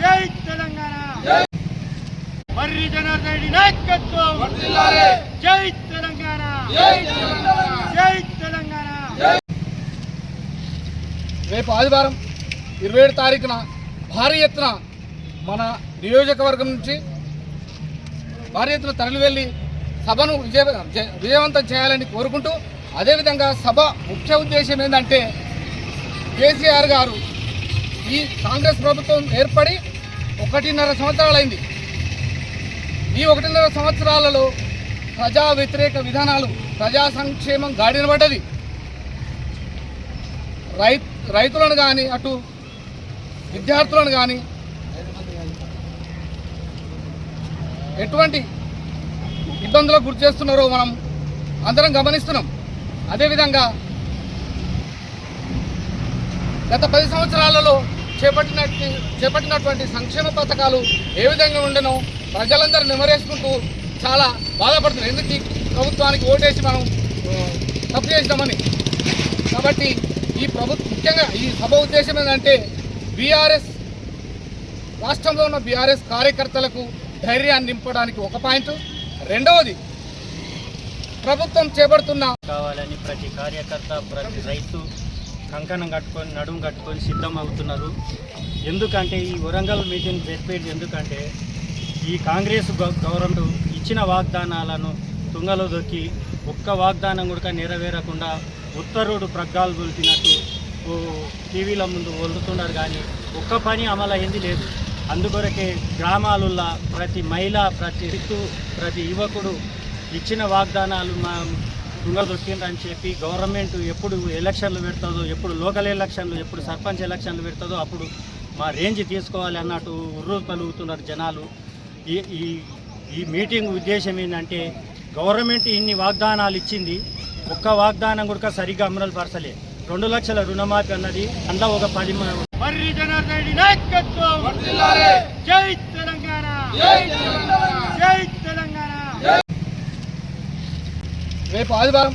జై తెలంగాణ. మర్రి జనార్దన్ నాయకత్వం. జై తెలంగాణ. జై తెలంగాణ. రేపు ఆదివారం ఇరవై ఏడు తారీఖున భారీ ఎత్తున మన నియోజకవర్గం నుంచి భారీ ఎత్తున తరలి వెళ్ళి సభను విజయ జ- విజయవంతం చేయాలని కోరుకుంటూ అదేవిధంగా సభ ముఖ్య ఉద్దేశం ఏంటంటే కేసీఆర్ గారు ఈ కాంగ్రెస్ ప్రభుత్వం ఏర్పడి ఒకటిన్నర సంవత్సరాలైంది. ఈ ఒకటిన్నర సంవత్సరాలలో ప్రజా వ్యతిరేక విధానాలు ప్రజా సంక్షేమం గాడిన పడ్డది. రై రైతులను కానీ అటు విద్యార్థులను కానీ ఎటువంటి ఇబ్బందులకు గురి చేస్తున్నారో మనం అందరం గమనిస్తున్నాం. అదేవిధంగా గత పది సంవత్సరాలలో చేపట్టినట్టు చేపట్టినటువంటి సంక్షేమ పథకాలు ఏ విధంగా ఉండనో ప్రజలందరూ నెమరేసుకుంటూ చాలా బాధపడుతున్నారు. ఎందుకు ఈ ప్రభుత్వానికి ఓటేసి మనం తప్పు చేసినామని? కాబట్టి ఈ ప్రభుత్వం ముఖ్యంగా ఈ సభ ఉద్దేశం ఏంటంటే బీఆర్ఎస్ రాష్ట్రంలో ఉన్న బీఆర్ఎస్ కార్యకర్తలకు ధైర్యాన్ని నింపడానికి ఒక పాయింట్. రెండవది ప్రభుత్వం చేపడుతున్న కావాలని ప్రతి కార్యకర్త ప్రతి రైతు కంకణం కట్టుకొని నడుము కట్టుకొని సిద్ధం అవుతున్నారు ఎందుకంటే ఈ వరంగల్ మీటింగ్ చెప్పేది ఎందుకంటే ఈ కాంగ్రెస్ గవర్నమెంట్ ఇచ్చిన వాగ్దానాలను తుంగలో దొక్కి ఒక్క వాగ్దానం కూడా నెరవేరకుండా ఉత్తరుడు ప్రగ్గాలు గొలిపినట్టు ఓ టీవీల ముందు వదులుతున్నారు కానీ ఒక్క పని అమలు అయింది లేదు. అందుకొరకే గ్రామాలలో ప్రతి మహిళ ప్రతి రైతు ప్రతి యువకుడు ఇచ్చిన వాగ్దానాలు మా దొక్కిందని చెప్పి గవర్నమెంట్ ఎప్పుడు ఎలక్షన్లు పెడుతుందో ఎప్పుడు లోకల్ ఎలక్షన్లు ఎప్పుడు సర్పంచ్ ఎలక్షన్లు పెడుతుందో అప్పుడు మా రేంజ్ తీసుకోవాలి అన్నట్టు ఉర్రు పలుకుతున్నారు జనాలు. ఈ ఈ ఈ మీటింగ్ ఉద్దేశం ఏంటంటే గవర్నమెంట్ ఇన్ని వాగ్దానాలు ఇచ్చింది ఒక్క వాగ్దానం కూడా సరిగ్గా అమలు పరచలే. రెండు లక్షల రుణమాఫీ అన్నది అందులో ఒక పది మర్రి జనార్దన్ రెడ్డి నాయకత్వం! జై తెలంగాణ! జై తెలంగాణ! రేపు ఆదివారం